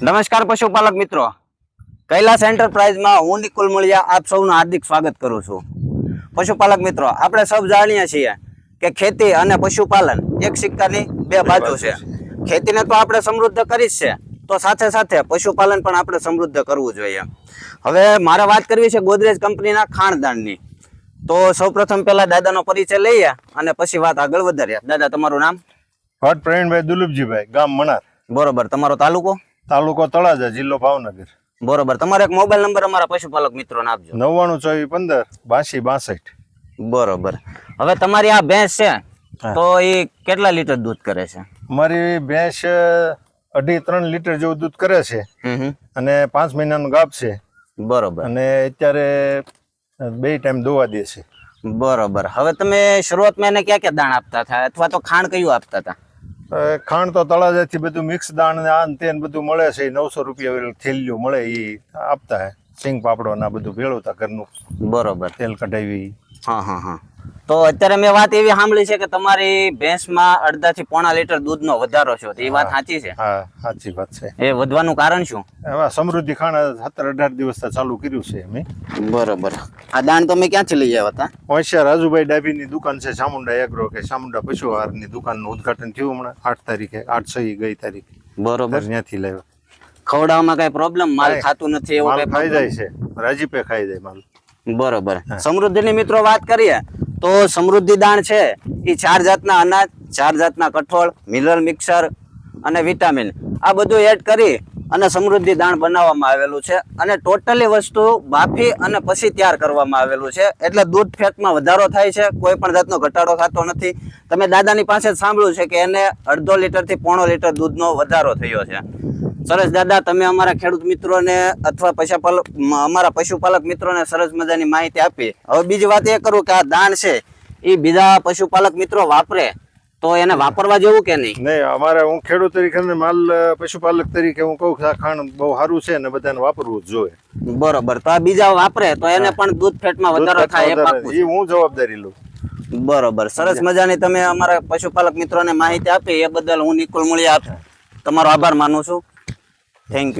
નમસ્કાર પશુપાલક મિત્રો. કૈલાસ એન્ટરપ્રાઇઝમાં હું નિકુલ મળિયા આપ સૌનું હાર્દિક સ્વાગત કરું છું. પશુપાલક મિત્રો આપણે સૌ જાણીએ છીએ કે ખેતી અને પશુપાલન એક સિક્કાની બે બાજુ છે. ખેતીને તો આપણે સમૃદ્ધ કરી જ છે તો સાથે સાથે પશુપાલન પણ આપણે સમૃદ્ધ કરવું જોઈએ. હવે મારે વાત કરવી છે ગોદરેજ કંપનીના ખાણદાનની. તો સૌપ્રથમ પહેલા દાદાનો પરિચય લઈએ અને પછી વાત આગળ વધારીએ. દાદા તમારું નામ? ભટ્ટ પ્રવીણભાઈ દુલુપજીભાઈ ગામ મણાર બરોબર તમારો તાલુકો? તાલુકો તળાજા જિલ્લો ભાવનગર. બરોબર. તમારો એક મોબાઈલ નંબર અમારા પશુપાલક મિત્રોને આપજો. નવ્વાણું ચોવીસ પંદર બાસી બાસઠ. બરોબર. હવે તમારી આ ભેંસ છે તો એ કેટલા લીટર દૂધ કરે છે? મારી ભેંસ અઢી ત્રણ લીટર જેવું દૂધ કરે છે. અને પાંચ મહિનાનું ગાપ છે. બરોબર. અને અત્યારે બે ટાઈમ દોવા દે છે. બરોબર. હવે તમે શરૂઆતમાં એને ક્યાં ક્યાં દાણ આપતા હતા? અથવા તો ખાણ કયું આપતા હતા? ખાંડ તો તળાજાથી બધું મિક્સ દાણ ને આ તે બધું મળે છે. નવસો રૂપિયા થેલીઓ મળે એ આપતા. હે સિંગ પાપડો ને બધું ભેળવતા ઘરનું બરોબર. તેલ કઢાવી. હા હા હા. તો અત્યારે મેં વાત એવી સાંભળી છે કે તમારી ભેંસમાં અડધાથી પોણા લીટર દૂધનો વધારો છે. એ વાત સાચી છે? હા સાચી વાત છે. એ વધવાનું કારણ શું? એમાં સમૃદ્ધિ ખાણ સત્તર અઢાર દિવસ ચાલુ કર્યું છે અમે. બરોબર. આ દાણ તમે ક્યાંથી લઈ આવ્યા હતા? હોશિયાર રાજુભાઈ ડાભીની દુકાન છે ચામુંડા એગ્રો કે ચામુંડા પશુ આહારની દુકાનનું ઉદઘાટન થયું હમણાં આઠ તારીખે આઠ સહી ગઈ તારીખે. બરોબર. ત્યાંથી લાવ્યા ખવડાવવામાં કઈ પ્રોબ્લેમ માલ ખાતું નથી એવું ખાઈ જાય છે. રાજીપે ખાઈ જાય માલ. બરોબર. સમૃદ્ધિની મિત્રો વાત કરીએ. તો સમૃદ્ધિ દાણ છે. એ ચાર જાતના અનાજ, ચાર જાતના કઠોળ, મિનરલ મિક્સર અને વિટામિન. આ બધું એડ કરી અને સમૃદ્ધિ દાણ બનાવવામાં આવેલું છે. અને ટોટલી વસ્તુ બાફી અને પછી તૈયાર કરવામાં આવેલું છે. એટલે દૂધ ફેટમાં વધારો થાય છે. કોઈ પણ જાતનો ઘટાડો થતો નથી. તમે દાદાની પાસે સાંભળ્યું છે કે એને અડધો લીટરથી પોણો લીટર દૂધનો વધારો થયો છે. સરસ દાદા તમે અમારા ખેડૂત મિત્રોને અથવા પશુપાલક અમારા પશુપાલક મિત્રોને સરસ મજાની માહિતી આપી. હવે બીજી વાત એ કરું કે આ દાણ છે એ બીજા પશુપાલક મિત્રો વાપરે તો એને વાપરવા જેવું કે નહીં? નહીં અમારે હું ખેડૂત તરીકે માલ પશુપાલક તરીકે હું કહું કે આ ખાણ બહુ સારું છે ને બધાને વાપરવું જ જોઈએ. બરોબર તો આ બીજા વાપરે તો એને પણ દૂધ ફેટમાં વધારો થાય એ એ હું જવાબદારી લઉં. બરોબર સરસ મજાની તમે અમારા પશુપાલક મિત્રોને માહિતી આપી એ બદલ હું નિકુલ મૂળિયા તમારો આભાર માનું છું. Thank you